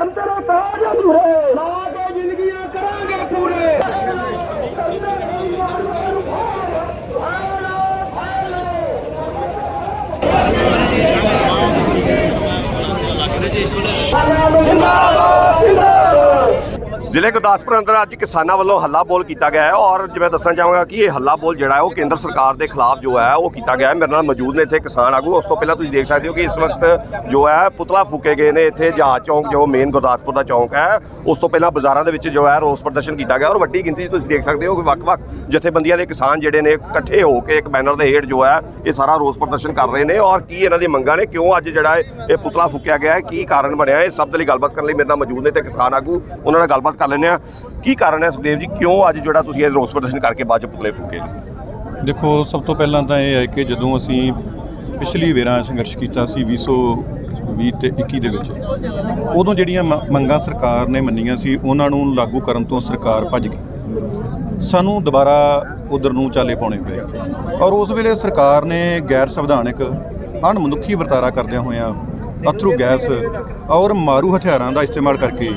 ಅಂತ ਜ਼ਿਲ੍ਹੇ ਗੁਰਦਾਸਪੁਰ ਅੰਦਰ ਅੱਜ ਕਿਸਾਨਾਂ ਵੱਲੋਂ ਹੱਲਾ ਬੋਲ ਕੀਤਾ ਗਿਆ ਹੈ ਔਰ ਜਿਵੇਂ ਦੱਸਣਾ ਚਾਹਾਂਗਾ ਕਿ ਇਹ ਹੱਲਾ ਬੋਲ ਜਿਹੜਾ ਹੈ ਉਹ ਕੇਂਦਰ ਸਰਕਾਰ ਦੇ ਖਿਲਾਫ ਜੋ ਹੈ ਉਹ ਕੀਤਾ ਗਿਆ ਹੈ। ਮੇਰੇ ਨਾਲ ਮੌਜੂਦ ਨੇ ਇੱਥੇ ਕਿਸਾਨ ਆਗੂ। ਉਸ ਤੋਂ ਪਹਿਲਾਂ ਤੁਸੀਂ ਦੇਖ ਸਕਦੇ ਹੋ ਕਿ ਇਸ ਵਕਤ ਜੋ ਹੈ ਪੁਤਲਾ ਫੂਕੇ ਗਏ ਨੇ ਇੱਥੇ। ਜਹਾਜ਼ ਚੌਂਕ ਜੋ ਮੇਨ ਗੁਰਦਾਸਪੁਰ ਦਾ ਚੌਂਕ ਹੈ, ਉਸ ਤੋਂ ਪਹਿਲਾਂ ਬਾਜ਼ਾਰਾਂ ਦੇ ਵਿੱਚ ਜੋ ਹੈ ਰੋਸ ਪ੍ਰਦਰਸ਼ਨ ਕੀਤਾ ਗਿਆ ਔਰ ਵੱਡੀ ਗਿਣਤੀ 'ਚ ਤੁਸੀਂ ਦੇਖ ਸਕਦੇ ਹੋ ਕਿ ਵੱਖ-ਵੱਖ ਜਥੇਬੰਦੀਆਂ ਦੇ ਕਿਸਾਨ ਜਿਹੜੇ ਨੇ ਇਕੱਠੇ ਹੋ ਕੇ ਇੱਕ ਬੈਨਰ ਦੇ ਹੇਠ ਜੋ ਹੈ ਇਹ ਸਾਰਾ ਰੋਸ ਪ੍ਰਦਰਸ਼ਨ ਕਰ ਰਹੇ ਨੇ ਔਰ ਕੀ ਇਹਨਾਂ ਦੀ ਮੰਗਾਂ ਨੇ, ਕਿਉਂ ਅੱਜ ਜਿਹੜਾ ਹੈ ਇਹ ਪੁਤਲਾ ਫੂਕਿਆ ਗਿਆ ਹੈ, ਕੀ ਕਾਰਨ ਬਣਿਆ ਇਹ ਸਭ ਦੇ ਲਈ ਗੱਲਬਾਤ ਕਰਨ ਲਈ ਮੇਰੇ ਨਾਲ ਮੌਜੂਦ ਨੇ ਤੇ ਕਿਸਾਨ ਆਗੂ, ਉਹਨਾਂ ਨਾਲ ਗੱਲਬਾਤ ਕਰ ਲੈਂਦੇ ਆ ਕੀ ਕਾਰਨ ਹੈ ਸੁਖਦੇਵ ਜੀ? ਕਿਉਂ ਅੱਜ ਜਿਹੜਾ ਤੁਸੀਂ ਇਹ ਰੋਸ ਪ੍ਰਦਰਸ਼ਨ ਕਰਕੇ ਬਾਅਦ ਚ ਪੁਤਲੇ ਫੂਕੇ ਨੇ? ਦੇਖੋ, ਸਭ ਤੋਂ ਪਹਿਲਾਂ ਤਾਂ ਇਹ ਹੈ ਕਿ ਜਦੋਂ ਅਸੀਂ ਪਿਛਲੀ ਵੇਰਾਂ ਸੰਘਰਸ਼ ਕੀਤਾ ਸੀ 2020 ਤੇ 21 ਦੇ ਵਿੱਚ, ਉਦੋਂ ਜਿਹੜੀਆਂ ਮੰਗਾਂ ਸਰਕਾਰ ਨੇ ਮੰਨੀਆਂ ਸੀ, ਉਹਨਾਂ ਨੂੰ ਲਾਗੂ ਕਰਨ ਤੋਂ ਸਰਕਾਰ ਭੱਜ ਗਈ। ਸਾਨੂੰ ਦੁਬਾਰਾ ਉਧਰ ਨੂੰ ਚਾਲੇ ਪਾਉਣੇ ਪਏ। ਔਰ ਉਸ ਵੇਲੇ ਸਰਕਾਰ ਨੇ ਗੈਰ ਸੰਵਿਧਾਨਕ, ਅਣਮਨੁੱਖੀ ਵਰਤਾਰਾ ਕਰਦਿਆਂ ਹੋਇਆਂ ਅਥਰੂ ਗੈਸ ਔਰ ਮਾਰੂ ਹਥਿਆਰਾਂ ਦਾ ਇਸਤੇਮਾਲ ਕਰਕੇ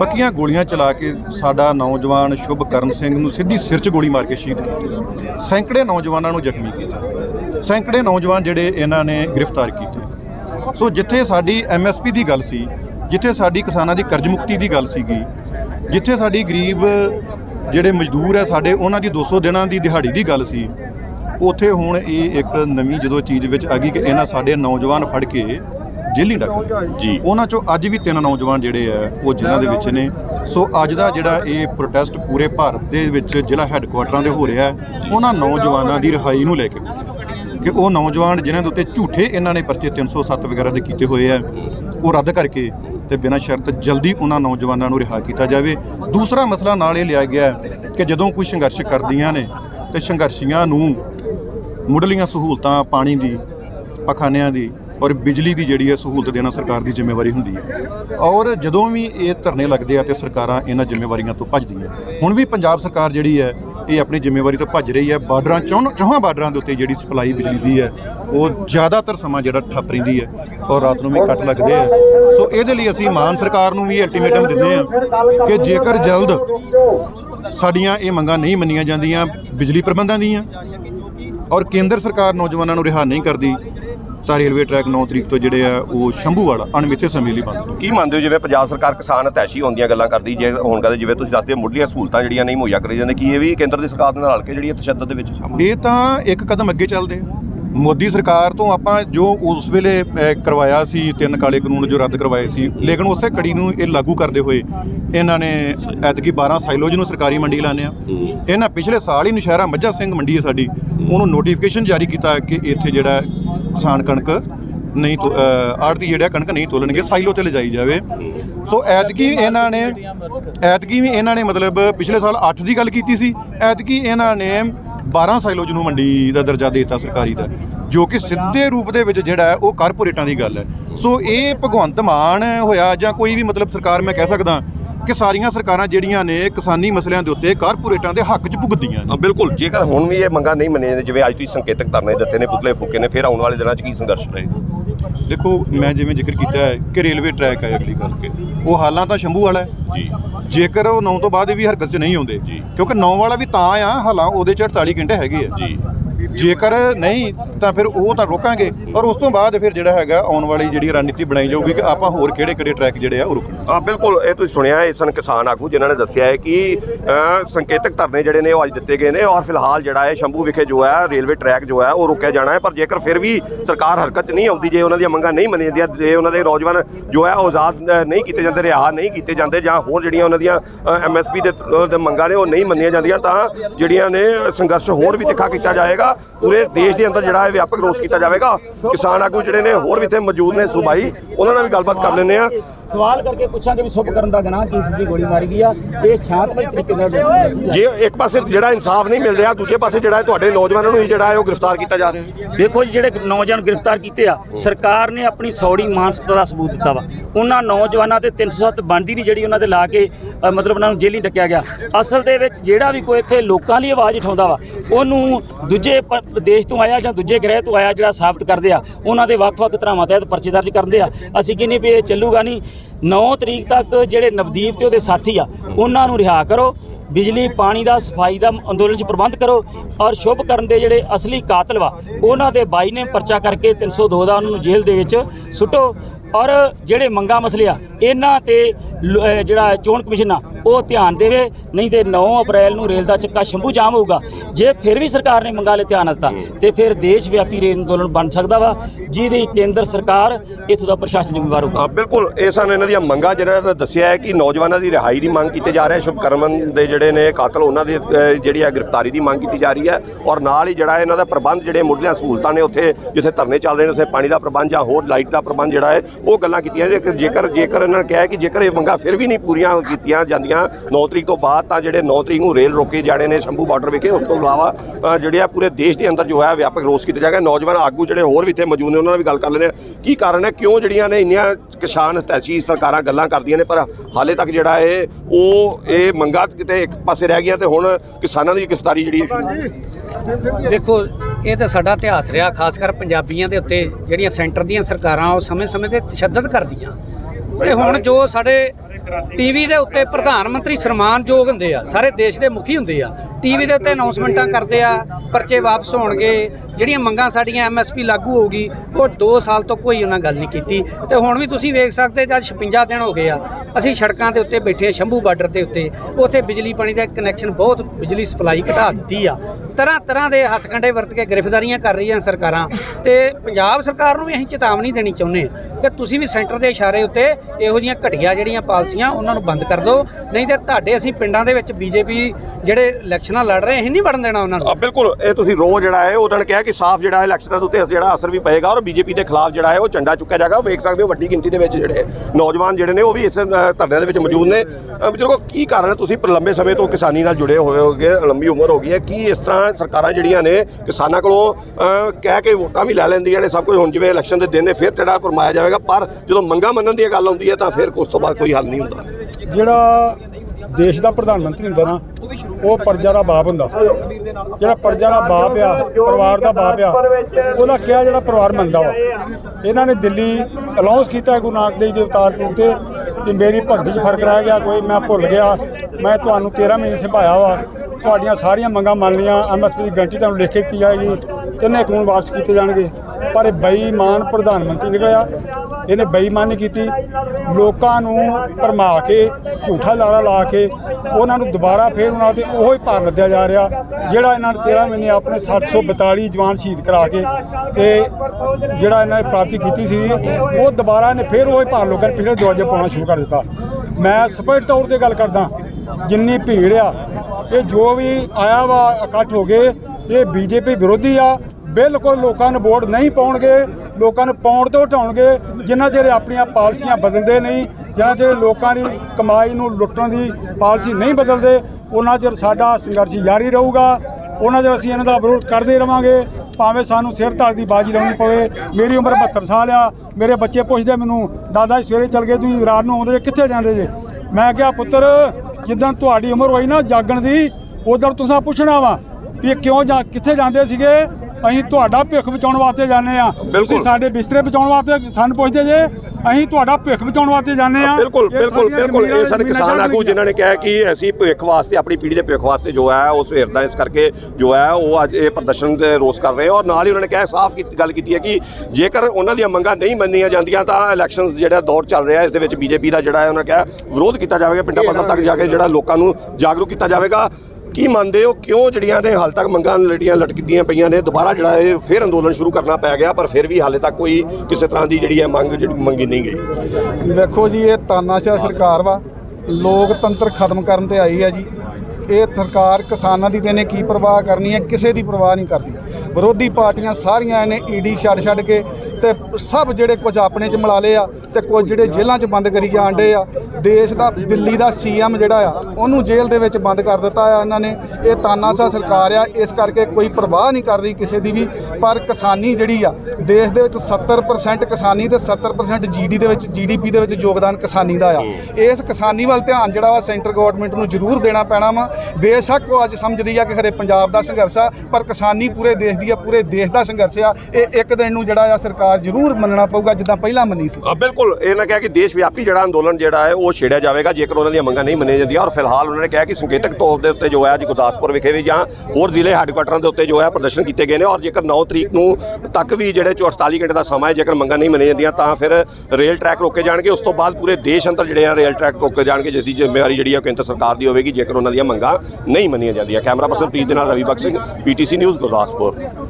ਪੱਕੀਆਂ ਗੋਲੀਆਂ ਚਲਾ ਕੇ ਸਾਡਾ ਨੌਜਵਾਨ ਸ਼ੁਭਕਰਨ ਸਿੰਘ ਨੂੰ ਸਿੱਧੀ ਸਿਰ 'ਚ ਗੋਲੀ ਮਾਰ ਕੇ ਸ਼ਹੀਦ ਕੀਤਾ ਸੈਂਕੜੇ ਨੌਜਵਾਨਾਂ ਨੂੰ ਜ਼ਖਮੀ ਕੀਤਾ। ਸੈਂਕੜੇ ਨੌਜਵਾਨ ਜਿਹੜੇ ਇਹਨਾਂ ਨੇ ਗ੍ਰਿਫਤਾਰ ਕੀਤੇ। ਸੋ ਜਿੱਥੇ ਸਾਡੀ ਐਮਐਸਪੀ ਦੀ ਗੱਲ ਸੀ, ਜਿੱਥੇ ਸਾਡੀ ਕਿਸਾਨਾਂ ਦੀ ਕਰਜ਼ ਮੁਕਤੀ ਦੀ ਗੱਲ ਸੀਗੀ, ਜਿੱਥੇ ਸਾਡੀ ਗਰੀਬ ਜਿਹੜੇ ਮਜ਼ਦੂਰ ਹੈ, ਸਾਡੇ ਉਹਨਾਂ ਦੀ 200 ਦਿਨਾਂ ਦੀ ਦਿਹਾੜੀ ਦੀ ਗੱਲ ਸੀ, ਉੱਥੇ ਹੁਣ ਇਹ ਇੱਕ ਨਵੀਂ ਜਦੋਂ ਚੀਜ਼ ਵਿੱਚ ਆ ਗਈ ਕਿ ਇਹਨਾਂ ਸਾਡੇ ਨੌਜਵਾਨ ਫੜ ਕੇ ਜੇਲ੍ਹੀਂ ਡੱਕ ਲਏ। ਜੀ। ਉਹਨਾਂ ਚੋਂ ਅੱਜ ਵੀ ਤਿੰਨ ਨੌਜਵਾਨ ਜਿਹੜੇ ਆ ਉਹ ਜੇਲ੍ਹਾਂ ਦੇ ਵਿੱਚ ਨੇ। ਸੋ ਅੱਜ ਦਾ ਜਿਹੜਾ ਇਹ ਪ੍ਰੋਟੈਸਟ ਪੂਰੇ ਭਾਰਤ ਦੇ ਵਿੱਚ ਜ਼ਿਲ੍ਹਾ ਹੈੱਡਕੁਆਟਰਾਂ ਦੇ ਹੋ ਰਿਹਾ ਹੈ ਉਹਨਾਂ ਨੌਜਵਾਨਾਂ ਦੀ ਰਿਹਾਈ ਨੂੰ ਲੈ ਕੇ। ਕਿ ਉਹ ਨੌਜਵਾਨ ਜਿਨ੍ਹਾਂ ਦੇ ਉੱਤੇ ਝੂਠੇ ਇਹਨਾਂ ਨੇ ਪਰਚੇ 307 ਵਗੈਰਾ ਦੇ ਕੀਤੇ ਹੋਏ ਆ ਉਹ ਰੱਦ ਕਰਕੇ ਤੇ ਬਿਨਾਂ ਸ਼ਰਤ ਜਲਦੀ ਉਹਨਾਂ ਨੌਜਵਾਨਾਂ ਨੂੰ ਰਿਹਾ ਕੀਤਾ ਜਾਵੇ। ਦੂਸਰਾ ਮਸਲਾ ਨਾਲ ਇਹ ਲਿਆ ਗਿਆ ਕਿ ਜਦੋਂ ਕੋਈ ਸੰਘਰਸ਼ ਕਰਦੀਆਂ ਨੇ ਤੇ ਸੰਘਰਸ਼ੀਆਂ ਨੂੰ ਮੁੱਢਲੀਆਂ ਸਹੂਲਤਾਂ ਪਾਣੀ ਦੀ ਪਖਾਨਿਆਂ ਦੀ ਔਰ ਬਿਜਲੀ ਦੀ ਜਿਹੜੀ ਹੈ ਸਹੂਲਤ ਦੇਣਾ ਸਰਕਾਰ ਦੀ ਜ਼ਿੰਮੇਵਾਰੀ ਹੁੰਦੀ ਹੈ। ਔਰ ਜਦੋਂ ਵੀ ਇਹ ਧਰਨੇ ਲੱਗਦੇ ਆ ਤੇ ਸਰਕਾਰਾਂ ਇਹਨਾਂ ਜ਼ਿੰਮੇਵਾਰੀਆਂ ਤੋਂ ਭੱਜਦੀਆਂ। ਹੁਣ ਵੀ ਪੰਜਾਬ ਸਰਕਾਰ ਜਿਹੜੀ ਹੈ, ਇਹ ਆਪਣੀ ਜ਼ਿੰਮੇਵਾਰੀ ਤੋਂ ਭੱਜ ਰਹੀ ਹੈ। ਬਾਰਡਰਾਂ ਚੌਂ, ਚੌਹਾਂ ਬਾਰਡਰਾਂ ਦੇ ਉੱਤੇ ਜਿਹੜੀ ਸਪਲਾਈ ਬਿਜਲੀ ਦੀ ਹੈ, ਉਹ ਜ਼ਿਆਦਾਤਰ ਸਮਾਂ ਜਿਹੜਾ ਠੱਪ ਰਹਿੰਦੀ ਹੈ ਔਰ ਰਾਤ ਨੂੰ ਵੀ ਕੱਟ ਲੱਗਦੇ ਆ। ਸੋ ਇਹਦੇ ਲਈ ਅਸੀਂ ਮਾਨ ਸਰਕਾਰ ਨੂੰ ਵੀ ਅਲਟੀਮੇਟਮ ਦਿੰਦੇ ਆ ਕਿ ਜੇਕਰ ਜਲਦ ਸਾਡੀਆਂ ਇਹ ਮੰਗਾਂ ਨਹੀਂ ਮੰਨੀਆਂ ਜਾਂਦੀਆਂ ਬਿਜਲੀ ਪ੍ਰਬੰਧਾਂ ਦੀਆਂ ਔਰ ਕੇਂਦਰ ਸਰਕਾਰ ਨੌਜਵਾਨਾਂ ਨੂੰ ਰਿਹਾ ਨਹੀਂ ਕਰਦੀ ਤਾਂ ਰੇਲਵੇ ਟਰੈਕ 9 ਤਰੀਕ ਤੋਂ ਜਿਹੜੇ ਆ ਉਹ ਸ਼ੰਭੂਵਾਲਾ ਅਣਮਿੱਥੇ ਸਮੇਂ ਲਈ ਬੰਦ ਕੀ ਮੰਨਦੇ ਹੋ ਜਿਵੇਂ ਪੰਜਾਬ ਸਰਕਾਰ ਕਿਸਾਨ ਹਤੈਸ਼ੀ ਹੋਣ ਦੀਆਂ ਗੱਲਾਂ ਕਰਦੀ ਜੇ ਹੁਣ ਗੱਲ ਜਿਵੇਂ ਤੁਸੀਂ ਦੱਸਦੇ ਹੋ ਮੁੱਢਲੀਆਂ ਸਹੂਲਤਾਂ ਜਿਹੜੀਆਂ ਨਹੀਂ ਮੁਹੱਈਆ ਕਰੀ ਜਾਂਦੇ ਕੀ ਇਹ ਵੀ ਕੇਂਦਰ ਦੀ ਸਰਕਾਰ ਦੇ ਨਾਲ ਕੇ ਜਿਹੜੀ ਤਸ਼ੱਦਦ ਦੇ ਵਿੱਚ ਸ਼ਾਮਲ ਇਹ ਤਾਂ ਇੱਕ ਕਦਮ ਅੱਗੇ ਚੱਲਦੇ ਆ। ਮੋਦੀ ਸਰਕਾਰ ਤੋਂ ਆਪਾਂ ਜੋ ਉਸ ਵੇਲੇ ਕਰਵਾਇਆ ਸੀ ਤਿੰਨ ਕਾਲੇ ਕਾਨੂੰਨ ਜੋ ਰੱਦ ਕਰਵਾਏ ਸੀ ਲੇਕਿਨ ਉਸੇ ਕੜੀ ਨੂੰ ਇਹ ਲਾਗੂ ਕਰਦੇ ਹੋਏ ਇਹਨਾਂ ਨੇ ਐਤਕੀ 12 ਸਾਈਲੋਜ ਨੂੰ ਸਰਕਾਰੀ ਮੰਡੀ ਲਾਣੇ ਆ। ਇਹਨਾਂ ਪਿਛਲੇ ਸਾਲ ਹੀ ਨਸ਼ਹਿਰਾ ਮੱਝਾ ਸਿੰਘ ਮੰਡੀ ਹੈ ਸਾਡੀ ਉਹਨੂੰ ਨੋਟੀਫਿਕੇਸ਼ਨ ਜਾਰੀ ਕੀਤਾ ਕਿ ਇੱਥੇ ਜਿਹੜਾ ਕਿਸਾਨ ਕਣਕ ਨਹੀਂ ਆੜਤੀ ਜਿਹੜਾ ਕਣਕ ਨਹੀਂ ਤੋਲਣਗੇ ਸਾਈਲੋ ਤੇ ਲਿਜਾਈ ਜਾਵੇ। ਸੋ ਐਤਕੀ ਇਹਨਾਂ ਨੇ ਐਤਕੀ ਵੀ ਇਹਨਾਂ ਨੇ ਮਤਲਬ ਪਿਛਲੇ ਸਾਲ 8 ਦੀ ਗੱਲ ਕੀਤੀ ਸੀ, ਐਤਕੀ ਇਹਨਾਂ ਨੇ 12 ਸਾਈਲੋਜ ਨੂੰ ਮੰਡੀ ਦਾ ਦਰਜਾ ਦੇ ਦਿੱਤਾ ਸਰਕਾਰੀ ਦਾ, ਜੋ ਕਿ ਸਿੱਧੇ ਰੂਪ ਦੇ ਵਿੱਚ ਜਿਹੜਾ ਉਹ ਕਾਰਪੋਰੇਟਾਂ ਦੀ ਗੱਲ ਹੈ। ਸੋ ਇਹ ਭਗਵੰਤ ਮਾਨ ਹੋਇਆ ਜਾਂ ਕੋਈ ਵੀ ਮਤਲਬ ਸਰਕਾਰ ਮੈਂ ਕਹਿ ਸਕਦਾ ਕਿ ਸਾਰੀਆਂ ਸਰਕਾਰਾਂ ਜਿਹੜੀਆਂ ਨੇ ਕਿਸਾਨੀ ਮਸਲਿਆਂ ਦੇ ਉੱਤੇ ਕਾਰਪੋਰੇਟਾਂ ਦੇ ਹੱਕ 'ਚ ਭੁਗਤਦੀਆਂ ਨੇ। ਬਿਲਕੁਲ ਜੇਕਰ ਹੁਣ ਵੀ ਇਹ ਮੰਗਾਂ ਨਹੀਂ ਮੰਨੀਆਂ ਜਿਵੇਂ ਅੱਜ ਤੁਸੀਂ ਸੰਕੇਤਕ ਧਰਨੇ ਦਿੱਤੇ ਨੇ ਪੁਤਲੇ ਫੂਕੇ ਨੇ ਫਿਰ ਆਉਣ ਵਾਲੇ ਦਿਨਾਂ 'ਚ ਕੀ ਸੰਘਰਸ਼ ਰਹੇਗਾ? ਦੇਖੋ ਮੈਂ ਜਿਵੇਂ ਜ਼ਿਕਰ ਕੀਤਾ ਹੈ ਕਿ ਰੇਲਵੇ ਟਰੈਕ ਹੈ ਅਗਲੀ ਗੱਲ ਕਿ। ਉਹ ਹਾਲਾਂ ਤਾਂ ਸ਼ੰਭੂ ਵਾਲਾ ਹੈ। ਜੀ। ਜੇਕਰ ਉਹ 9 ਤੋਂ ਬਾਅਦ ਵੀ ਹਰਕਤ 'ਚ ਨਹੀਂ ਆਉਂਦੇ ਜੀ। ਕਿਉਂਕਿ 9 ਵਾਲਾ ਵੀ ਤਾਂ ਆ ਹਾਲਾਂ ਉਹਦੇ 'ਚ 48 ਘੰਟੇ ਹੈਗੇ ਆ। ਜੀ। ਜੇਕਰ ਨਹੀਂ ਤਾਂ ਫਿਰ ਉਹ ਤਾਂ ਰੋਕਾਂਗੇ ਔਰ ਉਸ ਤੋਂ ਬਾਅਦ ਫਿਰ ਜਿਹੜਾ ਹੈਗਾ ਆਉਣ ਵਾਲੀ ਜਿਹੜੀ ਰਣਨੀਤੀ ਬਣਾਈ ਜਾਊਗੀ ਕਿ ਆਪਾਂ ਹੋਰ ਕਿਹੜੇ ਕਿਹੜੇ ਟਰੈਕ ਜਿਹੜੇ ਆ ਉਹ ਰੁਕਣ ਆ ਬਿਲਕੁਲ ਇਹ ਤੁਸੀਂ ਸੁਣਿਆ ਇਹ ਸਨ ਕਿਸਾਨ ਆਗੂ ਜਿਨ੍ਹਾਂ ਨੇ ਦੱਸਿਆ ਹੈ ਕਿ ਸੰਕੇਤਕ ਧਰਨੇ ਜਿਹੜੇ ਨੇ ਉਹ ਅੱਜ ਦਿੱਤੇ ਗਏ ਨੇ ਔਰ ਫਿਲਹਾਲ ਜਿਹੜਾ ਹੈ ਸ਼ੰਭੂ ਵਿਖੇ ਜੋ ਹੈ ਰੇਲਵੇ ਟਰੈਕ ਜੋ ਹੈ ਉਹ ਰੋਕਿਆ ਜਾਣਾ ਹੈ। ਪਰ ਜੇਕਰ ਫਿਰ ਵੀ ਸਰਕਾਰ ਹਰਕਤ 'ਚ ਨਹੀਂ ਆਉਂਦੀ ਜੇ ਉਹਨਾਂ ਦੀਆਂ ਮੰਗਾਂ ਨਹੀਂ ਮੰਨੀਆਂ ਜਾਂਦੀਆਂ ਜੇ ਉਹਨਾਂ ਦੇ ਨੌਜਵਾਨ ਜੋ ਹੈ ਉਹ ਆਜ਼ਾਦ ਨਹੀਂ ਕੀਤੇ ਜਾਂਦੇ ਰਿਹਾ ਨਹੀਂ ਕੀਤੇ ਜਾਂਦੇ ਜਾਂ ਹੋਰ ਜਿਹੜੀਆਂ ਉਹਨਾਂ ਦੀਆਂ ਐਮਐਸਪੀ ਦੇ ਅ, ਦੇ ਮੰਗਾਂ ਨੇ ਉਹ ਨਹੀਂ ਮੰਨੀਆਂ ਜਾਂਦੀਆਂ ਤਾਂ ਜਿਹੜੀਆਂ ਨੇ ਸੰਘਰਸ਼ ਹੋਰ ਵੀ ਤਿੱਖਾ ਕੀਤਾ ਜਾਏਗਾ। ਪੂਰੇ ਦੇਸ਼ ਦੇ ਅੰਦਰ ਜਿਹੜਾ ਹੈ ਵਿਆਪਕ ਰੋਸ ਕੀਤਾ ਜਾਵੇਗਾ। ਕਿਸਾਨ ਆਗੂ ਜਿਹੜੇ ਨੇ ਹੋਰ ਵੀ ਇੱਥੇ ਮੌਜੂਦ ਨੇ ਸੂਬਾਈ ਉਹਨਾਂ ਨਾਲ ਵੀ ਗੱਲਬਾਤ ਕਰ ਲੈਂਦੇ ਆ ਸਵਾਲ ਕਰਕੇ ਪੁੱਛਾਂਗੇ ਵੀ ਸੁਭ ਕਰਨ ਦਾ ਗਨਾਹ ਕੀ ਸਿੱਧੀ ਗੋਲੀ ਮਾਰੀ ਗਈ ਆ ਇਹ ਸ਼ਾਂਤਮਈ ਤਰੀਕੇ ਨਾਲ ਜੇ ਇੱਕ ਪਾਸੇ ਜਿਹੜਾ ਇਨਸਾਫ ਨਹੀਂ ਮਿਲ ਰਿਹਾ ਦੂਜੇ ਪਾਸੇ ਜਿਹੜਾ ਤੁਹਾਡੇ ਨੌਜਵਾਨਾਂ ਨੂੰ ਹੀ ਜਿਹੜਾ ਹੈ ਉਹ ਗ੍ਰਿਫਤਾਰ ਕੀਤਾ ਜਾ ਰਿਹਾ। ਦੇਖੋ ਜੀ ਜਿਹੜੇ ਨੌਜਵਾਨ ਗ੍ਰਿਫਤਾਰ ਕੀਤੇ ਆ ਸਰਕਾਰ ਨੇ ਆਪਣੀ ਸੌੜੀ ਮਾਨਸਿਕਤਾ ਦਾ ਸਬੂਤ ਦਿੱਤਾ ਵਾ। ਉਹਨਾਂ ਨੌਜਵਾਨਾਂ ਤੇ 307 ਬਣਦੀ ਨਹੀਂ ਜਿਹੜੀ ਉਹਨਾਂ ਦੇ ਲਾ ਕੇ ਮਤਲਬ ਉਹਨਾਂ ਨੂੰ ਜੇਲ੍ਹੀਂ ਡੱਕਿਆ ਗਿਆ। ਅਸਲ ਦੇ ਵਿੱਚ ਜਿਹੜਾ ਵੀ ਕੋਈ ਇੱਥੇ ਲੋਕਾਂ ਲਈ ਆਵਾਜ਼ ਉਠਾਉਂਦਾ ਵਾ ਉਹਨੂੰ ਦੂਜੇ ਦੇਸ਼ ਤੋਂ ਆਇਆ ਜਾਂ ਦੂਜੇ ਗ੍ਰਹਿ ਤੋਂ ਆਇਆ ਜਿਹੜਾ ਸਾਬਤ ਕਰਦੇ ਆ ਉਹਨਾਂ ਦੇ ਵੱਖ-ਵੱਖ ਧਰਾਵਾਂ ਤਹਿਤ ਪਰਚੇ ਦਰਜ ਕਰਦੇ ਆ। ਅਸੀਂ ਕਹਿੰਦੇ ਵੀ ਇਹ ਚੱਲੂਗਾ ਨਹੀਂ। 9 ਤਰੀਕ ਤੱਕ ਜਿਹੜੇ ਨਵਦੀਪ ਤੇ ਉਹਦੇ ਸਾਥੀ ਆ, ਉਹਨਾਂ ਨੂੰ ਰਿਹਾ ਕਰੋ। ਬਿਜਲੀ, ਪਾਣੀ ਦਾ, ਸਫ਼ਾਈ ਦਾ ਅੰਦੋਲਨ 'ਚ ਪ੍ਰਬੰਧ ਕਰੋ ਔਰ ਸ਼ੁਭ ਕਰਨ ਦੇ ਜਿਹੜੇ ਅਸਲੀ ਕਾਤਲ ਵਾ, ਉਹਨਾਂ ਦੇ ਬਾਈ ਨੇ ਪਰਚਾ ਕਰਕੇ 302 ਦਾ ਉਹਨਾਂ ਨੂੰ ਜੇਲ੍ਹ ਦੇ ਵਿੱਚ ਸੁੱਟੋ। ਔਰ ਜਿਹੜੇ ਮੰਗਾ ਮਸਲੇ ਆ, ਇਹਨਾਂ ਤੇ ਲ- ਜਿਹੜਾ ਚੋਣ ਕਮਿਸ਼ਨ ਆ ਉਹ ਧਿਆਨ ਦੇਵੇ, ਨਹੀਂ ਤੇ 9 ਅਪ੍ਰੈਲ ਨੂੰ ਰੇਲ ਦਾ ਚੱਕਾ ਸ਼ੰਭੂ ਜਾਮ ਹੋਊਗਾ। ਜੇ ਫਿਰ ਵੀ ਸਰਕਾਰ ਨੇ ਮੰਗਾਂ ਲੈ ਧਿਆਨ ਦਿੱਤਾ, ਤੇ ਫਿਰ ਦੇਸ਼ ਵਿਆਪੀ ਰੇਲ ਅੰਦੋਲਨ ਬਣ ਸਕਦਾ ਵਾ, ਜਿਹਦੀ ਕੇਂਦਰ ਸਰਕਾਰ ਇੱਥੋਂ ਦਾ ਪ੍ਰਸ਼ਾਸਨ ਜ਼ਿੰਮੇਵਾਰ ਹੋਊਗਾ। ਬਿਲਕੁਲ, ਇਹ ਸਾਨੂੰ ਇਹਨਾਂ ਦੀਆਂ ਮੰਗਾਂ, ਜਿਹੜਾ ਦੱਸਿਆ ਹੈ ਕਿ ਨੌਜਵਾਨਾਂ ਦੀ ਰਿਹਾਈ ਦੀ ਮੰਗ ਕੀਤੀ ਜਾ ਰਹੀ ਹੈ, ਸ਼ੁਭਕਰਮਨ ਦੇ ਜਿਹੜੇ ਨੇ ਕਾਤਲ, ਉਹਨਾਂ ਦੀ ਜਿਹੜੀ ਹੈ ਗ੍ਰਿਫਤਾਰੀ ਦੀ ਮੰਗ ਕੀਤੀ ਜਾ ਰਹੀ ਹੈ, ਔਰ ਨਾਲ ਹੀ ਜਿਹੜਾ ਇਹਨਾਂ ਦਾ ਪ੍ਰਬੰਧ, ਜਿਹੜੇ ਮੁੱਢਲੀਆਂ ਸਹੂਲਤਾਂ ਨੇ ਉੱਥੇ, ਜਿੱਥੇ ਧਰਨੇ ਚੱਲ ਰਹੇ ਨੇ, ਉੱਥੇ ਪਾਣੀ ਦਾ ਪ੍ਰਬੰਧ ਜਾਂ ਹੋਰ ਲਾਈਟ ਦਾ ਪ੍ਰਬੰਧ ਜਿਹੜਾ ਹੈ, ਉਹ ਗੱਲਾਂ ਕੀਤੀਆਂ ਜੇਕਰ ਜੇਕਰ ਜੇਕਰ ਇਹਨਾਂ ਨੇ ਕਿਹਾ ਕਿ ਜੇਕਰ ਇਹ ਮੰਗਾਂ ਫਿਰ ਵੀ ਨਹੀਂ ਪੂਰੀਆਂ ਕੀਤੀਆਂ ਜਾਂਦੀਆਂ 9 ਤਰੀਕ ਤੋਂ ਬਾਅਦ ਤਾਂ ਜਿਹੜੇ 9 ਤਰੀਕ ਨੂੰ ਰੇਲ ਰੋਕੇ ਜਾਣੇ ਨੇ ਸ਼ੰਭੂ ਬਾਰਡਰ ਵਿਖੇ, ਉਸ ਤੋਂ ਇਲਾਵਾ ਜਿਹੜੇ ਆ ਪੂਰੇ ਦੇਸ਼ ਦੇ ਅੰਦਰ ਜੋ ਹੈ ਵਿਆਪਕ ਰੋਸ ਕੀਤਾ ਜਾਏਗਾ ਨੌਜਵਾਨ ਆਗੂ ਜਿਹੜੇ ਹੋਰ ਵੀ ਇੱਥੇ ਮੌਜੂਦ ਨੇ, ਉਹਨਾਂ ਨਾਲ ਵੀ ਗੱਲ ਕਰ ਲੈਂਦੇ ਕੀ ਕਾਰਨ ਹੈ? ਕਿਉਂ ਜਿਹੜੀਆਂ ਨੇ ਇੰਨੀਆਂ ਕਿਸਾਨ ਤਹਿਸੀਲ ਸਰਕਾਰਾਂ ਗੱਲਾਂ ਕਰਦੀਆਂ ਨੇ? ਪਰ ਹਾਲੇ ਤੱਕ ਜਿਹੜਾ ਇਹ, ਉਹ ਇਹ ਮੰਗਾਂ ਕਿਤੇ ਇੱਕ ਪਾਸੇ ਰਹਿ ਗਈਆਂ ਤੇ ਹੁਣ ਕਿਸਾਨਾਂ ਦੀ ਗ੍ਰਿਫਤਾਰੀ ਜਿਹੜੀ ਦੇਖੋ, ਇਹ ਤਾਂ ਸਾਡਾ ਇਤਿਹਾਸ ਰਿਹਾ, ਖਾਸ ਕਰ ਪੰਜਾਬੀਆਂ ਦੇ ਉੱਤੇ ਜਿਹੜੀਆਂ ਸੈਂਟਰ ਦੀਆਂ ਸਰਕਾਰਾਂ, ਉਹ ਸਮੇਂ-ਸਮੇਂ ਤੇ ਤਸ਼ੱਦਦ ਕਰਦੀਆਂ। ਤੇ ਹੁਣ ਜੋ ਸਾਡੇ ਟੀਵੀ ਦੇ ਉੱਤੇ ਪ੍ਰਧਾਨ ਮੰਤਰੀ ਸਨਮਾਨਯੋਗ ਹੁੰਦੇ ਆ, ਸਾਰੇ ਦੇਸ਼ ਦੇ ਮੁਖੀ ਹੁੰਦੇ ਆ। ਟੀਵੀ ਦੇ ਉੱਤੇ ਅਨਾਉਂਸਮੈਂਟਾਂ ਕਰਦੇ ਆ, ਪਰਚੇ ਵਾਪਸ ਹੋਣਗੇ, ਜਿਹੜੀਆਂ ਮੰਗਾਂ ਸਾਡੀਆਂ ਐਮਐਸਪੀ ਲਾਗੂ ਹੋਊਗੀ, ਉਹ 2 ਸਾਲ ਤੋਂ ਕੋਈ ਉਹਨਾਂ ਗੱਲ ਨਹੀਂ ਕੀਤੀ। ਤੇ ਹੁਣ ਵੀ ਤੁਸੀਂ ਵੇਖ ਸਕਦੇ ਜਦ 56 ਦਿਨ ਹੋ ਗਏ ਆ, ਅਸੀਂ ਸੜਕਾਂ ਦੇ ਉੱਤੇ ਬੈਠੇ ਸ਼ੰਭੂ ਬਾਰਡਰ ਦੇ ਉੱਤੇ। ਉੱਥੇ ਬਿਜਲੀ ਪਾਣੀ ਦਾ ਕਨੈਕਸ਼ਨ ਬਹੁਤ, ਬਿਜਲੀ ਸਪਲਾਈ ਘਟਾ ਦਿੱਤੀ ਆ। ਤਰ੍ਹਾਂ ਤਰ੍ਹਾਂ ਦੇ ਹੱਥ ਕੰਡੇ ਵਰਤ ਕੇ ਗ੍ਰਿਫਤਾਰੀਆਂ ਕਰ ਰਹੀਆਂ ਸਰਕਾਰਾਂ। ਤੇ ਪੰਜਾਬ ਸਰਕਾਰ ਨੂੰ ਵੀ ਅਸੀਂ ਚੇਤਾਵਨੀ ਦੇਣੀ ਚਾਹੁੰਦੇ ਹਾਂ ਕਿ ਤੁਸੀਂ ਵੀ ਸੈਂਟਰ ਦੇ ਇਸ਼ਾਰੇ ਉੱਤੇ ਇਹੋ ਜਿਹੀਆਂ ਘਟੀਆਂ ਜਿਹੜੀਆਂ ਪਾਲਸੀਆਂ ਉਹਨਾਂ ਨੂੰ ਬੰਦ ਕਰ ਦਿਓ। ਨਹੀਂ ਤੇ ਤੁਹਾਡੇ ਅਸੀਂ ਪਿੰਡਾਂ ਦੇ ਵਿੱਚ ਬੀਜੇਪੀ ਜਿਹੜੇ ਇਲੈਕਸ਼ਨਾਂ ਲੜ ਰਹੇ ਇਹ ਨਹੀਂ ਵੜਨ ਦੇਣਾ ਉਹਨਾਂ ਨੂੰ। ਬਿਲਕੁਲ ਇਹ ਤੁਸੀਂ ਰੋ ਜਿਹੜਾ ਹੈ ਉਹਨਾਂ ਨੇ ਕਿਹਾ ਕਿ ਸਾਫ਼ ਜਿਹੜਾ ਹੈ ਇਲੈਕਸ਼ਨਾਂ ਦੇ ਉੱਤੇ ਜਿਹੜਾ ਅਸਰ ਵੀ ਪਏਗਾ ਔਰ ਬੀਜੇਪੀ ਦੇ ਖਿਲਾਫ ਜਿਹੜਾ ਹੈ ਉਹ ਝੰਡਾ ਚੁੱਕਿਆ ਜਾਏਗਾ। ਵੇਖ ਸਕਦੇ ਹੋ ਵੱਡੀ ਗਿਣਤੀ ਦੇ ਵਿੱਚ ਜਿਹੜੇ ਨੌਜਵਾਨ ਜਿਹੜੇ ਨੇ ਉਹ ਵੀ ਇਸ ਅ, ਧਰਨਿਆਂ ਦੇ ਵਿੱਚ ਮੌਜੂਦ ਨੇ। ਬਜ਼ੁਰਗੋ ਕੀ ਕਾਰਨ ਹੈ? ਤੁਸੀਂ ਲੰਬੇ ਸਮੇਂ ਤੋਂ ਕਿਸਾਨੀ ਨਾਲ ਜੁੜੇ ਹੋਏ ਹੋਗੇ ਲੰਬੀ ਉਮਰ ਹੋ ਗਈ ਹੈ। ਕੀ ਇਸ ਤਰ੍ਹਾਂ ਸਰਕਾਰਾਂ ਜਿਹੜੀਆਂ ਨੇ ਕਿਸਾਨਾਂ ਕੋਲੋਂ ਕਹਿ ਕੇ ਵੋਟਾਂ ਵੀ ਲੈ ਲੈਂਦੀਆਂ ਨੇ ਸਭ ਕੁਝ ਹੁਣ ਜਿਵੇਂ ਇਲੈਕਸ਼ਨ ਦੇ ਦਿਨ ਨੇ ਫਿਰ ਜਿਹੜਾ ਫਰਮਾਇਆ ਜਾਵੇਗਾ। ਪਰ ਜਦੋਂ ਮੰਗਾਂ ਮੰਨਣ ਦੀ ਗੱਲ ਆਉਂਦੀ ਹੈ ਤਾਂ ਫਿਰ ਉਸ ਤੋਂ ਬਾਅਦ ਕੋਈ ਹੱਲ ਨਹੀਂ ਹੁੰਦਾ। ਜਿਹੜਾ ਦੇਸ਼ ਦਾ ਪ੍ਰਧਾਨ ਮੰਤਰੀ ਹੁੰਦਾ ਨਾ, ਉਹ ਪਰਜਾ ਦਾ ਬਾਪ ਹੁੰਦਾ। ਜਿਹੜਾ ਪਰਜਾ ਦਾ ਬਾਪ ਆ, ਪਰਿਵਾਰ ਦਾ ਬਾਪ ਆ, ਉਹਦਾ ਕਿਹਾ ਜਿਹੜਾ ਪਰਿਵਾਰ ਮੰਨਦਾ ਵਾ। ਇਹਨਾਂ ਨੇ ਦਿੱਲੀ ਅਲਾਉਂਸ ਕੀਤਾ ਗੁਰੂ ਨਾਨਕ ਦੇਵ ਦੇ ਅਵਤਾਰ ਪੁਰਬ ਤੇ ਕਿ ਮੇਰੀ ਭਗਤੀ 'ਚ ਫ਼ਰਕ ਰਹਿ ਗਿਆ, ਕੋਈ ਮੈਂ ਭੁੱਲ ਗਿਆ, ਮੈਂ ਤੁਹਾਨੂੰ 13 ਮਹੀਨੇ ਨਿਭਾਇਆ ਵਾ। ਤੁਹਾਡੀਆਂ ਸਾਰੀਆਂ ਮੰਗਾਂ ਮੰਨ ਲੀਆਂ ਐਮਐਸਪੀ ਦੀ ਗਰੰਟੀ ਤੁਹਾਨੂੰ ਲਿਖ ਕੇ ਦਿੱਤੀ ਜਾਏਗੀ, ਤਿੰਨੇ ਕਾਨੂੰਨ ਵਾਪਸ ਕੀਤੇ ਜਾਣਗੇ। ਪਰ ਇਹ ਬੇਈਮਾਨ ਪ੍ਰਧਾਨ ਮੰਤਰੀ ਨਿਕਲਿਆ। ਇਹਨੇ ਬੇਈਮਾਨੀ ਕੀਤੀ। ਲੋਕਾਂ ਨੂੰ ਭਰਮਾ ਕੇ, ਝੂਠਾ ਲਾਰਾ ਲਾ ਕੇ ਉਹਨਾਂ ਨੂੰ ਦੁਬਾਰਾ ਫੇਰ ਉਹਨਾਂ ਤੇ ਉਹੋ ਹੀ ਭਾਰ ਲੱਦਿਆ ਜਾ ਰਿਹਾ, ਜਿਹੜਾ ਇਹਨਾਂ ਨੇ 13 ਮਹੀਨੇ ਆਪਣੇ 742 ਜਵਾਨ ਸ਼ਹੀਦ ਕਰਾ ਕੇ ਤੇ ਜਿਹੜਾ ਇਹਨਾਂ ਨੇ ਪ੍ਰਾਪਤੀ ਕੀਤੀ ਸੀ, ਉਹ ਦੁਬਾਰਾ ਇਹਨੇ ਫੇਰ ਹੀ ਭਾਰ ਲੋਕਾਂ ਪਿਛਲੇ ਦਰਵਾਜ਼ੇ ਪਾਉਣਾ ਸ਼ੁਰੂ ਕਰ ਦਿੱਤਾ। ਮੈਂ ਸਪਸ਼ਟ ਤੌਰ ਤੇ ਗੱਲ ਕਰਦਾ, ਜਿੰਨੀ ਭੀੜ ਆ, ਇਹ ਜੋ ਵੀ ਆਇਆ ਵਾ ਇਕੱਠ ਹੋ ਗਏ ਇਹ ਬੀਜੇਪੀ ਵਿਰੋਧੀ ਆ, ਬਿਲਕੁਲ ਲੋਕਾਂ ਨੂੰ ਵੋਟ ਨਹੀਂ ਪਾਉਣਗੇ ਲੋਕਾਂ ਨੂੰ ਪਾਉਣ ਤੋਂ ਹਟਾਉਣਗੇ ਜਿਨ੍ਹਾਂ ਚਿਰ ਆਪਣੀਆਂ ਪਾਲਿਸੀਆਂ ਬਦਲਦੇ ਨਹੀਂ ਜਿਨ੍ਹਾਂ ਚਿਰ ਲੋਕਾਂ ਦੀ ਕਮਾਈ ਨੂੰ ਲੁੱਟਣ ਦੀ ਪਾਲਿਸੀ ਨਹੀਂ ਬਦਲਦੇ, ਉਹਨਾਂ ਚਿਰ ਸਾਡਾ ਸੰਘਰਸ਼ ਜਾਰੀ ਰਹੂਗਾ। ਉਹਨਾਂ ਚਿਰ ਅਸੀਂ ਇਹਨਾਂ ਦਾ ਵਿਰੋਧ ਕਰਦੇ ਰਵਾਂਗੇ, ਭਾਵੇਂ ਸਾਨੂੰ ਸਿਰ ਧੜ ਦੀ ਬਾਜੀ ਲਾਉਣੀ ਪਵੇ। ਮੇਰੀ ਉਮਰ 72 ਸਾਲ ਆ, ਮੇਰੇ ਬੱਚੇ ਪੁੱਛਦੇ ਮੈਨੂੰ, ਦਾਦਾ ਸਵੇਰੇ ਚੱਲ ਗਏ ਤੁਸੀਂ, ਰਾਤ ਨੂੰ ਆਉਂਦੇ ਜੇ, ਕਿੱਥੇ ਜਾਂਦੇ ਜੇ? ਮੈਂ ਕਿਹਾ, ਪੁੱਤਰ ਜਿੱਦਾਂ ਤੁਹਾਡੀ ਉਮਰ ਹੋਈ ਨਾ ਜਾਗਣ ਦੀ, ਉਦੋਂ ਤੁਸੀਂ ਪੁੱਛਣਾ ਵਾ ਵੀ ਇਹ ਕਿਉਂ ਜਾ ਕਿੱਥੇ ਜਾਂਦੇ ਸੀਗੇ? ਅਸੀਂ ਤੁਹਾਡਾ ਭਿੱਖ ਬਚਾਉਣ ਵਾਸਤੇ ਜਾਂਦੇ ਆ ਤੁਸੀਂ ਸਾਡੇ ਬਿਸਤਰੇ ਬਚਾਉਣ ਵਾਸਤੇ ਸਾਨੂੰ ਪੁੱਛਦੇ ਜੇ ਅਸੀਂ ਤੁਹਾਡਾ ਭਿੱਖ ਬਚਾਉਣ ਵਾਸਤੇ ਜਾਂਦੇ ਆ ਬਿਲਕੁਲ ਬਿਲਕੁਲ ਬਿਲਕੁਲ। ਇਹ ਸਾਰੇ ਕਿਸਾਨ ਆਗੂ ਜਿਨ੍ਹਾਂ ਨੇ ਕਿਹਾ ਕਿ ਅਸੀਂ ਭਵਿੱਖ ਵਾਸਤੇ ਆਪਣੀ ਪੀੜ੍ਹੀ ਦੇ ਭਵਿੱਖ ਵਾਸਤੇ ਜੋ ਹੈ ਉਹ ਸਵੇਰਦਾ ਇਸ ਕਰਕੇ ਜੋ ਹੈ ਉਹ ਅੱਜ ਇਹ ਪ੍ਰਦਰਸ਼ਨ ਦੇ ਰੋਸ ਕਰ ਰਹੇ ਔਰ ਨਾਲ ਹੀ ਉਹਨਾਂ ਨੇ ਕਿਹਾ ਸਾਫ਼ ਗੱਲ ਕੀਤੀ ਹੈ ਕਿ ਜੇਕਰ ਉਹਨਾਂ ਦੀਆਂ ਮੰਗਾਂ ਨਹੀਂ ਮੰਨੀਆਂ ਜਾਂਦੀਆਂ ਤਾਂ ਇਲੈਕਸ਼ਨਸ ਜਿਹੜਾ ਦੌਰ ਚੱਲ ਰਿਹਾ ਇਸ ਦੇ ਵਿੱਚ ਬੀਜੇਪੀ ਦਾ ਜਿਹੜਾ ਹੈ ਉਹਨਾਂ ਕਿਹਾ ਵਿਰੋਧ ਕੀਤਾ ਜਾਵੇਗਾ ਪਿੰਡਾਂ ਪੱਧਰ ਤੱਕ ਜਾ ਕੇ ਜਿਹੜਾ ਲੋਕਾਂ ਨੂੰ ਜਾਗਰੂਕ ਕੀਤਾ ਜਾਵੇਗਾ। ਕੀ ਮੰਨਦੇ ਹੋ? ਕਿਉਂ ਜਿਹੜੀਆਂ ਨੇ ਹਾਲ ਤੱਕ ਮੰਗਾਂ ਲੜੀਆਂ ਲਟਕਦੀਆਂ ਪਈਆਂ ਨੇ, ਦੁਬਾਰਾ ਜਿਹੜਾ ਇਹ ਫਿਰ ਅੰਦੋਲਨ ਸ਼ੁਰੂ ਕਰਨਾ ਪੈ ਗਿਆ, ਪਰ ਫਿਰ ਵੀ ਹਾਲੇ ਤੱਕ ਕੋਈ ਕਿਸੇ ਤਰ੍ਹਾਂ ਦੀ ਜਿਹੜੀ ਹੈ ਮੰਗ, ਜਿਹੜੀ ਮੰਗੀ ਨਹੀਂ ਗਈ। ਵੇਖੋ ਜੀ, ਇਹ ਤਾਨਾਸ਼ਾਹ ਸਰਕਾਰ ਵਾ। ਲੋਕਤੰਤਰ ਖਤਮ ਕਰਨ ਤੇ ਆਈ ਹੈ ਜੀ। ਇਹ ਸਰਕਾਰ ਕਿਸਾਨਾਂ ਦੀ ਇਹਨੇ ਕੀ ਪਰਵਾਹ ਕਰਨੀ ਹੈ ਕਿਸੇ ਦੀ ਪਰਵਾਹ ਨਹੀਂ ਕਰਦੀ। ਵਿਰੋਧੀ ਪਾਰਟੀਆਂ ਸਾਰੀਆਂ ਇਹਨੇ ਈਡੀ ਛੱਡ ਛੱਡ ਕੇ ਤੇ ਸਭ ਜਿਹੜੇ ਕੁਝ ਆਪਣੇ ਚ ਮਿਲਾ ਲਏ ਆ ਤੇ ਕੁਝ ਜਿਹੜੇ ਜੇਲ੍ਹਾਂ ਚ ਬੰਦ ਕਰੀ ਜਾਂਦੇ ਆ ਦੇਸ਼ ਦਾ ਦਿੱਲੀ ਦਾ ਸੀਐਮ ਜਿਹੜਾ ਆ ਉਹਨੂੰ ਜੇਲ੍ਹ ਦੇ ਵਿੱਚ ਬੰਦ ਕਰ ਦਿੱਤਾ ਆ ਇਹਨਾਂ ਨੇ। ਇਹ ਤਾਨਾਸ਼ਾਹ ਸਰਕਾਰ ਆ ਇਸ ਕਰਕੇ ਕੋਈ ਪਰਵਾਹ ਨਹੀਂ ਕਰ ਰਹੀ ਕਿਸੇ ਦੀ ਵੀ। ਪਰ ਕਿਸਾਨੀ ਜਿਹੜੀ ਆ ਦੇਸ਼ ਦੇ ਵਿੱਚ 70% ਕਿਸਾਨੀ ਤੇ 70% ਜੀਡੀ ਦੇ ਵਿੱਚ ਜੀਡੀਪੀ ਦੇ ਵਿੱਚ ਯੋਗਦਾਨ ਕਿਸਾਨੀ ਦਾ ਆ। ਇਸ ਕਿਸਾਨੀ ਵੱਲ ਧਿਆਨ ਜਿਹੜਾ ਵਾ ਸੈਂਟਰ ਗਵਰਨਮੈਂਟ ਨੂੰ ਜ਼ਰੂਰ ਦੇਣਾ ਪੈਣਾ ਵਾ। ਬੇਸ਼ੱਕ ਉਹ ਅੱਜ ਸਮਝ ਰਹੀ ਆ ਕਿ ਖਰੇ ਪੰਜਾਬ ਦਾ ਸੰਘਰਸ਼ ਆ ਪਰ ਕਿਸਾਨੀ ਪੂਰੇ ਦੇਸ਼ ਦੀ ਆ ਪੂਰੇ ਦੇਸ਼ ਦਾ ਸੰਘਰਸ਼ ਆ। ਇਹ ਇੱਕ ਦਿਨ ਨੂੰ ਜਿਹੜਾ ਆ ਸਰਕਾਰ ਜ਼ਰੂਰ ਮੰਨਣਾ ਪਊਗਾ ਜਿੱਦਾਂ ਪਹਿਲਾਂ ਮੰਨੀ ਸੀ। ਅ, ਬਿਲਕੁਲ ਇਹਨਾਂ ਕਿਹਾ ਕਿ ਦੇਸ਼ ਵਿਆਪੀ ਜਿਹੜਾ ਅੰਦੋਲਨ ਜਿਹੜਾ ਹੈ ਉਹ ਛੇੜਿਆ ਜਾਵੇਗਾ ਜੇਕਰ ਉਹਨਾਂ ਦੀਆਂ ਮੰਗਾਂ ਨਹੀਂ ਮੰਨੀਆਂ ਜਾਂਦੀਆਂ। ਔਰ ਫਿਲਹਾਲ ਉਹਨਾਂ ਨੇ ਕਿਹਾ ਕਿ ਸੰਕੇਤਕ ਤੌਰ ਦੇ ਉੱਤੇ ਜੋ ਹੈ ਅੱਜ ਗੁਰਦਾਸਪੁਰ ਵਿਖੇ ਵੀ ਜਾਂ ਹੋਰ ਜ਼ਿਲ੍ਹੇ ਹੈੱਡਕੁਆਟਰਾਂ ਦੇ ਉੱਤੇ ਜੋ ਹੈ ਪ੍ਰਦਰਸ਼ਨ ਕੀਤੇ ਗਏ ਨੇ। ਔਰ ਜੇਕਰ 9 ਤਰੀਕ ਨੂੰ ਤੱਕ ਵੀ ਜਿਹੜੇ 48 ਘੰਟੇ ਦਾ ਸਮਾਂ ਹੈ ਜੇਕਰ ਮੰਗਾਂ ਨਹੀਂ ਮੰਨੀਆਂ ਜਾਂਦੀਆਂ ਤਾਂ ਫਿਰ ਰੇਲ ਟਰੈਕ ਰੋਕੇ ਜਾਣਗੇ। ਉਸ ਤੋਂ ਬਾਅਦ ਪੂਰੇ ਦੇਸ਼ ਅੰਦਰ ਜਿਹੜੇ ਆ ਰੇਲ ਟਰੈਕ ਰੋਕੇ ਜਾਣਗੇ ਜਿਸ ਦੀ ਜ਼ਿੰਮੇਵਾਰੀ ਜਿਹੜੀ ਆ ਕੇਂਦਰ ਸਰਕਾਰ ਦੀ ਹੋਵੇਗੀ ਜੇਕਰ ਉਹਨਾਂ ਦੀਆਂ ਮੰਗਾਂ ਮੰਗਾਂ ਨਹੀਂ ਮੰਨੀਆਂ ਜਾਂਦੀਆਂ। ਕੈਮਰਾ ਪਰਸਨ ਪ੍ਰੀਤ ਦੇ ਨਾਲ ਰਵੀ ਬਖਸ਼ ਸਿੰਘ ਪੀਟੀਸੀ ਨਿਊਜ਼ ਗੁਰਦਾਸਪੁਰ।